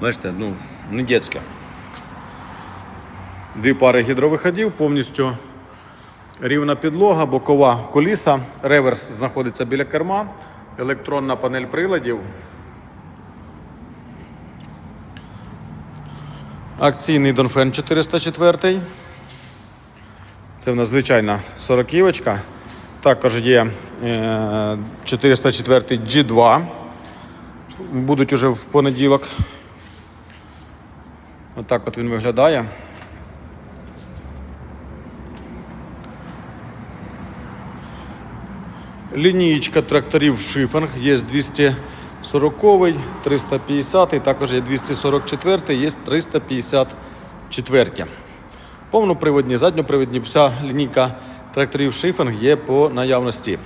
Бачите, ну, не дитяче. Дві пари гідровиходів, повністю рівна підлога, бокова коліса, реверс знаходиться біля керма, електронна панель приладів. Акційний Донфен 404. Це в нас звичайна 40 Також є е, 404 G2. Будуть уже в понеділок. Отак от він виглядає. Лінієчка тракторів шифинг є 240, 350, також є 244, є 354. Повноприводні, задньоприводні, вся лінійка тракторів шифинг є по наявності.